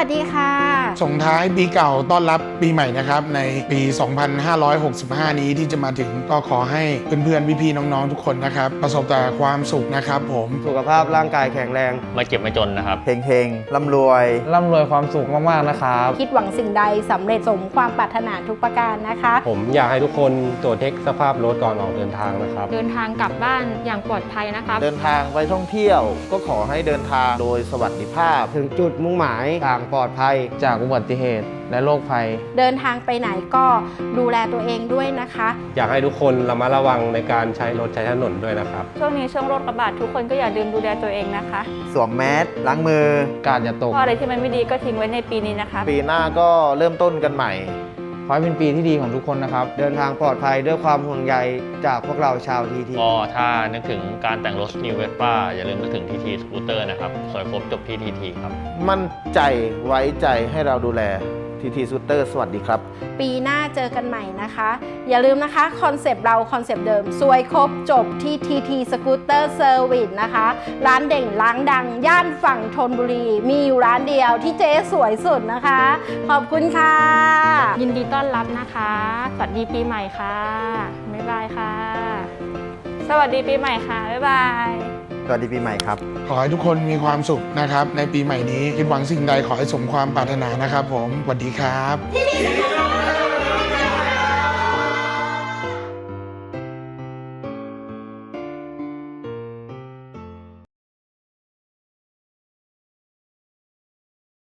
วัสดีค่ะ ส่งท้ายปีเก่าต้อนรับปีใหม่นะครับในปี 2565 นี้ที่จะมาถึงก็ขอให้เพื่อนๆพี่ๆน้องๆทุกคนนะครับ ประสบแต่ความสุขนะครับผมสุขภาพร่างกายแข็งแรงไม่เจ็บไม่จนนะครับเฮงเฮงๆร่ำรวยร่ำรวยความสุขมากๆนะครับ คิดหวังสิ่งใดสำเร็จสมความปรารถนาทุกประการนะคะ ผมอยากให้ทุกคนตรวจเช็คสภาพรถก่อนออกเดินทางนะครับ เดินทางกลับบ้านอย่างปลอดภัยนะครับ เดินทางไปท่องเที่ยว ก็ขอให้เดินทางโดยสวัสดิภาพ ถึงจุดมุ่งหมายอย่างปลอดภัยจากอุบัติเหตุและโรคภัย เดินทางไปไหนก็ดูแลตัวเองด้วยนะคะ อยากให้ทุกคนระมัดระวังในการใช้รถใช้ถนนด้วยนะครับ ช่วงนี้ช่วงโรคระบาดทุกคนก็อย่าลืมดูแลตัวเองนะคะ สวมแมสล้างมือ การอย่าตกเพราะอะไรที่มันไม่ดีก็ทิ้งไว้ในปีนี้นะคะ ปีหน้าก็เริ่มต้นกันใหม่ข อให้เป็นปีที่ดีของทุกคนนะครับ เดินทางปลอดภัยด้วยความห่วงใยจากพวกเราชาวทีทีก็ถ้านึกถึงการแต่งรถ New Vespa อย่าลืมนึกถึง TT Scooter นะครับสวยครบจบที่ TT ครับ มั่นใจไว้ใจให้เราดูแลทีทีซูเตอร์สวัสดีครับ ปีหน้าเจอกันใหม่นะคะ อย่าลืมนะคะคอนเซปต์เราคอนเซปต์เดิมสวยครบจบที่ TT Scooter Service นะคะ ร้านเด่งร้านดัง ย่านฝั่งธนบุรี มีอยู่ร้านเดียวที่เจ๊สวยสุดนะคะ ขอบคุณค่ะ ยินดีต้อนรับนะคะ สวัสดีปีใหม่ค่ะ บ๊ายบายค่ะ สวัสดีปีใหม่ค่ะ บ๊ายบาย สวัสดีปีใหม่ครับ ขอให้ทุกคนมีความสุขนะครับ ในปีใหม่นี้คิดหวังสิ่งใดขอให้สมความปรารถนานะครับผมสวัสดีครับ